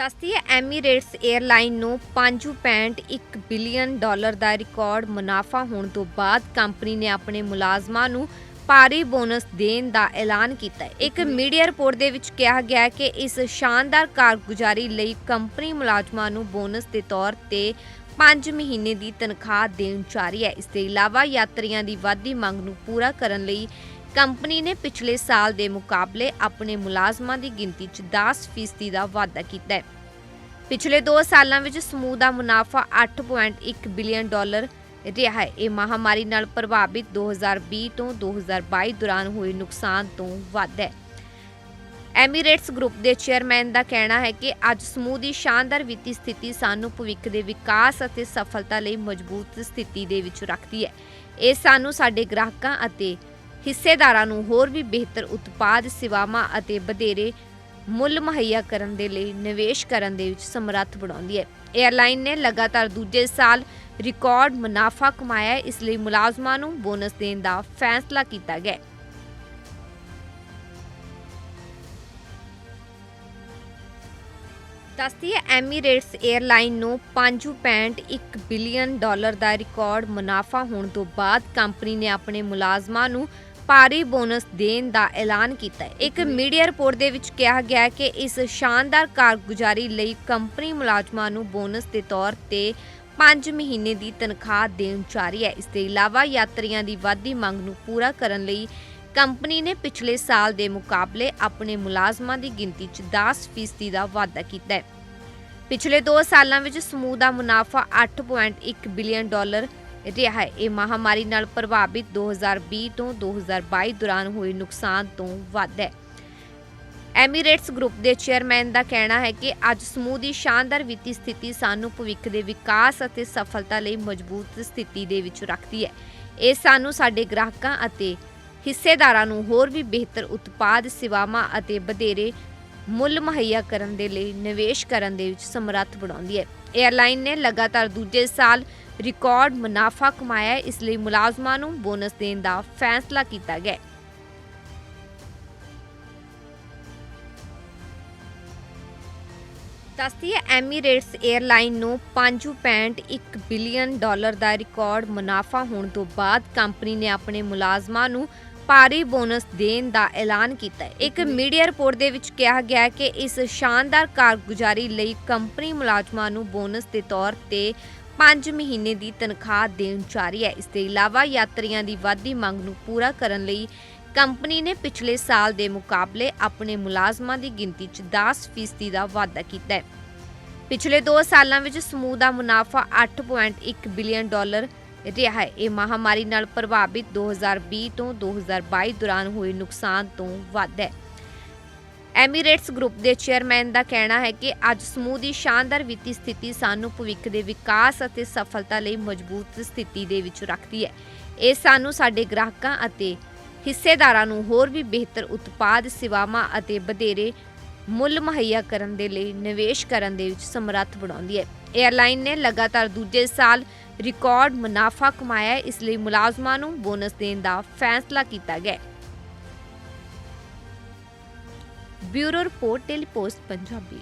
ਦੱਸਦੀ ਹੈ, Emirates airline ਨੂੰ 5.1 ਬਿਲੀਅਨ ਡਾਲਰ ਦਾ ਰਿਕਾਰਡ ਮੁਨਾਫਾ ਹੋਣ ਤੋਂ ਬਾਅਦ ਕੰਪਨੀ ਨੇ ਆਪਣੇ ਮੁਲਾਜ਼ਮਾਂ ਨੂੰ ਭਾਰੀ ਬੋਨਸ ਦੇਣ ਦਾ ਐਲਾਨ ਕੀਤਾ ਹੈ। ਇੱਕ ਮੀਡੀਆ ਰਿਪੋਰਟ ਦੇ ਵਿੱਚ ਕਿਹਾ ਗਿਆ ਹੈ ਕਿ ਇਸ ਸ਼ਾਨਦਾਰ ਕਾਰਗੁਜ਼ਾਰੀ ਲਈ ਕੰਪਨੀ ਮੁਲਾਜ਼ਮਾਂ ਨੂੰ ਬੋਨਸ ਦੇ ਤੌਰ ਤੇ 5 ਮਹੀਨੇ ਦੀ ਤਨਖਾਹ ਦੇਣ ਜਾ ਰਹੀ ਹੈ। ਇਸ ਦੇ ਇਲਾਵਾ ਯਾਤਰੀਆਂ ਦੀ ਵਾਧੀ ਮੰਗ ਨੂੰ ਪੂਰਾ ਕਰਨ ਲਈ ਕੰਪਨੀ ਨੇ ਪਿਛਲੇ ਸਾਲ ਦੇ ਮੁਕਾਬਲੇ ਆਪਣੇ ਮੁਲਾਜ਼ਮਾਂ ਦੀ ਗਿਣਤੀ 'ਚ 10% ਦਾ ਵਾਧਾ ਕੀਤਾ ਹੈ। ਪਿਛਲੇ 2 ਸਾਲਾਂ ਵਿੱਚ ਸਮੂਹ ਦਾ ਮੁਨਾਫਾ 8.1 ਬਿਲੀਅਨ ਡਾਲਰ ਰਿਹਾ ਹੈ। ਇਹ ਮਹਾਮਾਰੀ ਨਾਲ ਪ੍ਰਭਾਵਿਤ 2020 ਤੋਂ 2022 ਦੌਰਾਨ ਹੋਏ ਨੁਕਸਾਨ ਤੋਂ ਵੱਧ ਹੈ। ਐਮੀਰੇਟਸ ਗਰੁੱਪ ਦੇ ਚੇਅਰਮੈਨ ਦਾ ਕਹਿਣਾ ਹੈ ਕਿ ਅੱਜ ਸਮੂਹ ਦੀ ਸ਼ਾਨਦਾਰ ਵਿੱਤੀ ਸਥਿਤੀ ਸਾਨੂੰ ਭਵਿੱਖ ਦੇ ਵਿਕਾਸ ਅਤੇ ਸਫਲਤਾ ਲਈ ਮਜ਼ਬੂਤ ਸਥਿਤੀ ਦੇ ਵਿੱਚ ਰੱਖਦੀ ਹੈ। ਇਹ ਸਾਨੂੰ ਸਾਡੇ ਗ੍ਰਾਹਕਾਂ ਅਤੇ ਹਿੱਸੇਦਾਰਾਂ ਨੂੰ ਹੋਰ ਵੀ ਬਿਹਤਰ ਉਤਪਾਦ, ਸੇਵਾਵਾਂ ਅਤੇ ਵਧੇਰੇ ਮੁੱਲ ਮੁਹੱਈਆ ਕਰਨ ਦੇ ਲਈ ਨਿਵੇਸ਼ ਕਰਨ ਦੇ ਵਿੱਚ ਸਮਰੱਥ ਬਣਾਉਂਦੀ ਹੈ। 에ਅਰਲਾਈਨ ਨੇ ਲਗਾਤਾਰ ਦੂਜੇ ਸਾਲ ਰਿਕਾਰਡ ਮੁਨਾਫਾ ਕਮਾਇਆ ਇਸ ਲਈ ਮੁਲਾਜ਼ਮਾਂ ਨੂੰ ਬੋਨਸ ਦੇਣ ਦਾ ਫੈਸਲਾ ਕੀਤਾ ਗਿਆ ਦੱਸਦੀ ਹੈ, ਐਮੀਰੇਟਸ 에ਅਰਲਾਈਨ ਨੂੰ 5.1 ਬਿਲੀਅਨ ਡਾਲਰ ਦਾ ਰਿਕਾਰਡ ਮੁਨਾਫਾ ਹੋਣ ਤੋਂ ਬਾਅਦ ਕੰਪਨੀ ਨੇ ਆਪਣੇ ਮੁਲਾਜ਼ਮਾਂ ਨੂੰ ਭਾਰੀ ਬੋਨਸ ਦੇਣ ਦਾ ਐਲਾਨ ਕੀਤਾ ਹੈ। ਇੱਕ ਮੀਡੀਆ ਰਿਪੋਰਟ ਦੇ ਵਿੱਚ ਕਿਹਾ ਗਿਆ ਹੈ ਕਿ ਇਸ ਸ਼ਾਨਦਾਰ ਕਾਰਗੁਜ਼ਾਰੀ ਲਈ ਕੰਪਨੀ ਮੁਲਾਜ਼ਮਾਂ ਨੂੰ ਬੋਨਸ ਦੇ ਤੌਰ ਤੇ 5 ਮਹੀਨੇ ਦੀ ਤਨਖਾਹ ਦੇਣ ਜਾ ਰਹੀ ਹੈ। ਇਸ ਦੇ ਇਲਾਵਾ ਯਾਤਰੀਆਂ ਦੀ ਵੱਧਦੀ ਮੰਗ ਨੂੰ ਪੂਰਾ ਕਰਨ ਲਈ ਕੰਪਨੀ ਨੇ ਪਿਛਲੇ ਸਾਲ ਦੇ ਮੁਕਾਬਲੇ ਆਪਣੇ ਮੁਲਾਜ਼ਮਾਂ ਦੀ ਗਿਣਤੀ 'ਚ 10% ਦਾ ਵਾਧਾ ਕੀਤਾ ਹੈ। ਪਿਛਲੇ 2 ਸਾਲਾਂ ਵਿੱਚ ਸਮੂਹ ਦਾ ਮੁਨਾਫਾ 8.1 ਬਿਲੀਅਨ ਡਾਲਰ ਰਿਹਾ ਹੈ। ਇਹ ਮਹਾਮਾਰੀ ਨਾਲ ਪ੍ਰਭਾਵਿਤ 2020 ਤੋਂ 2022 ਦੌਰਾਨ ਹੋਏ ਨੁਕਸਾਨ ਤੋਂ ਵੱਧ ਹੈ। ਐਮੀਰੇਟਸ ਗਰੁੱਪ ਦੇ ਚੇਅਰਮੈਨ ਦਾ ਕਹਿਣਾ ਹੈ ਕਿ ਅੱਜ ਸਮੂਹ ਦੀ ਸ਼ਾਨਦਾਰ ਵਿੱਤੀ ਸਥਿਤੀ ਸਾਨੂੰ ਭਵਿੱਖ ਦੇ ਵਿਕਾਸ ਅਤੇ ਸਫਲਤਾ ਲਈ ਮਜ਼ਬੂਤ ਸਥਿਤੀ ਦੇ ਵਿੱਚ ਰੱਖਦੀ ਹੈ। ਇਹ ਸਾਨੂੰ ਸਾਡੇ ਗ੍ਰਾਹਕਾਂ ਅਤੇ ਹਿੱਸੇਦਾਰਾਂ ਨੂੰ ਹੋਰ ਵੀ ਬਿਹਤਰ ਉਤਪਾਦ, ਸੇਵਾਵਾਂ ਅਤੇ ਵਧੇਰੇ ਮੁੱਲ ਮੁਹੱਈਆ ਕਰਨ ਦੇ ਲਈ ਨਿਵੇਸ਼ ਕਰਨ ਦੇ ਵਿੱਚ ਸਮਰੱਥ ਬਣਾਉਂਦੀ ਹੈ। 에ਅਰਲਾਈਨ ਨੇ ਲਗਾਤਾਰ ਦੂਜੇ ਸਾਲ ਰਿਕਾਰਡ ਮੁਨਾਫਾ ਕਮਾਇਆ ਇਸ ਲਈ ਮੁਲਾਜ਼ਮਾਂ ਨੂੰ ਬੋਨਸ ਦੇਣ ਦਾ ਫੈਸਲਾ ਕੀਤਾ ਗਿਆ ਦੱਸਦੀ ਹੈ, ਐਮੀਰੇਟਸ 에ਅਰਲਾਈਨ ਨੂੰ 5.1 ਬਿਲੀਅਨ ਡਾਲਰ ਦਾ ਰਿਕਾਰਡ ਮੁਨਾਫਾ ਹੋਣ ਤੋਂ ਬਾਅਦ ਕੰਪਨੀ ਨੇ ਆਪਣੇ ਮੁਲਾਜ਼ਮਾਂ ਨੂੰ ਭਾਰੀ ਬੋਨਸ ਦੇਣ ਦਾ ਐਲਾਨ ਕੀਤਾ ਹੈ। ਇੱਕ ਮੀਡੀਆ ਰਿਪੋਰਟ ਦੇ ਵਿੱਚ ਕਿਹਾ ਗਿਆ ਕਿ ਇਸ ਸ਼ਾਨਦਾਰ ਕਾਰਗੁਜ਼ਾਰੀ ਲਈ ਕੰਪਨੀ ਮੁਲਾਜ਼ਮਾਂ ਨੂੰ ਬੋਨਸ ਦੇ ਤੌਰ ਤੇ 5 ਮਹੀਨੇ ਦੀ ਤਨਖਾਹ ਦੇਣ ਜਾ ਰਹੀ ਹੈ। ਇਸ ਦੇ ਇਲਾਵਾ ਯਾਤਰੀਆਂ ਦੀ ਵਾਧੀ ਮੰਗ ਨੂੰ ਪੂਰਾ ਕਰਨ ਲਈ ਕੰਪਨੀ ਨੇ ਪਿਛਲੇ ਸਾਲ ਦੇ ਮੁਕਾਬਲੇ ਆਪਣੇ ਮੁਲਾਜ਼ਮਾਂ ਦੀ ਗਿਣਤੀ 'ਚ 10% ਦਾ ਵਾਧਾ ਕੀਤਾ ਹੈ। ਪਿਛਲੇ 2 ਸਾਲਾਂ ਵਿੱਚ ਸਮੂਹ ਦਾ ਮੁਨਾਫਾ 8.1 ਬਿਲੀਅਨ ਡਾਲਰ ਰਿਹਾ ਹੈ। ਇਹ ਮਹਾਮਾਰੀ ਨਾਲ ਪ੍ਰਭਾਵਿਤ 2020 ਤੋਂ 2022 ਦੌਰਾਨ ਹੋਏ ਨੁਕਸਾਨ ਤੋਂ ਵੱਧ ਹੈ। ਐਮੀਰੇਟਸ ਗਰੁੱਪ ਦੇ ਚੇਅਰਮੈਨ ਦਾ ਕਹਿਣਾ ਹੈ ਕਿ ਅੱਜ ਸਮੂਹ ਦੀ ਸ਼ਾਨਦਾਰ ਵਿੱਤੀ ਸਥਿਤੀ ਸਾਨੂੰ ਭਵਿੱਖ ਦੇ ਵਿਕਾਸ ਅਤੇ ਸਫਲਤਾ ਲਈ ਮਜ਼ਬੂਤ ਸਥਿਤੀ ਦੇ ਵਿੱਚ ਰੱਖਦੀ ਹੈ। ਇਹ ਸਾਨੂੰ ਸਾਡੇ ਗ੍ਰਾਹਕਾਂ ਅਤੇ ਹਿੱਸੇਦਾਰਾਂ ਨੂੰ ਹੋਰ ਵੀ ਬਿਹਤਰ ਉਤਪਾਦ, ਸੇਵਾਵਾਂ ਅਤੇ ਵਧੇਰੇ ਮੁੱਲ ਮੁਹੱਈਆ ਕਰਨ ਦੇ ਲਈ, ਨਿਵੇਸ਼ ਕਰਨ ਦੇ ਵਿੱਚ ਸਮਰੱਥ ਬਣਾਉਂਦੀ ਹੈ। 에ਅਰਲਾਈਨ ਨੇ ਲਗਾਤਾਰ ਦੂਜੇ ਸਾਲ ਰਿਕਾਰਡ ਮੁਨਾਫਾ ਕਮਾਇਆ ਇਸ ਲਈ ਮੁਲਾਜ਼ਮਾਂ ਨੂੰ ਬੋਨਸ ਦੇਣ ਦਾ ਫੈਸਲਾ ਕੀਤਾ ਗਿਆ ਬਿਊਰੋ ਰਿਪੋਰਟ ਟੈਲੀਪੋਸਟ ਪੰਜਾਬੀ।